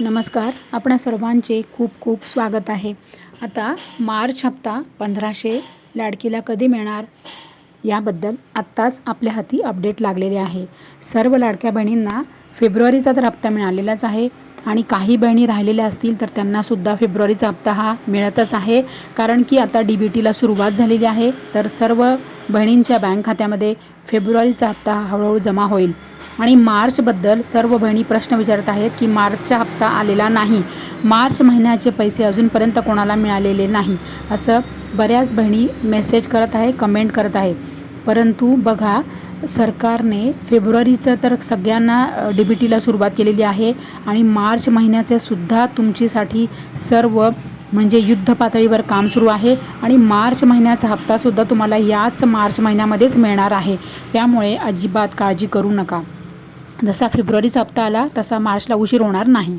नमस्कार. आपणा सर्वांचे खूप खूप स्वागत आहे. आता मार्च हप्ता पंधराशे लाडकीला कधी मिळणार? याबद्दल आत्ताच आपल्या हाती अपडेट लागलेले आहे. सर्व लाडक्या बहिणींना फेब्रुवारीचा तर हप्ता मिळालेलाच आहे आणि काही बहिणी राहिलेल्या असतील तर त्यांनासुद्धा फेब्रुवारीचा हप्ता हा मिळतच आहे. कारण की आता डी बी टीला सुरुवात झालेली आहे. तर सर्व बहिणींच्या बँक खात्यामध्ये फेब्रुवारीचा हप्ता हळूहळू जमा होईल. आणि मार्चबद्दल सर्व बहिणी प्रश्न विचारत आहेत की मार्चचा हप्ता आलेला नाही. मार्च महिन्याचे पैसे अजूनपर्यंत कोणाला मिळालेले नाही असं बऱ्याच बहिणी मेसेज करत आहे कमेंट करत आहे. परंतु बघा सरकारने फेब्रुवारीचं तर सगळ्यांना डी बी टीला सुरुवात केलेली आहे आणि मार्च महिन्याचे सुद्धा तुमचीसाठी सर्व म्हणजे युद्ध पातळीवर काम सुरू आहे आणि मार्च महिन्याचा हप्तासुद्धा तुम्हाला याच मार्च महिन्यामध्येच मिळणार आहे. त्यामुळे अजिबात काळजी करू नका. जसा फेब्रुवारीचा हप्ता आला तसा मार्चला उशीर होणार नाही.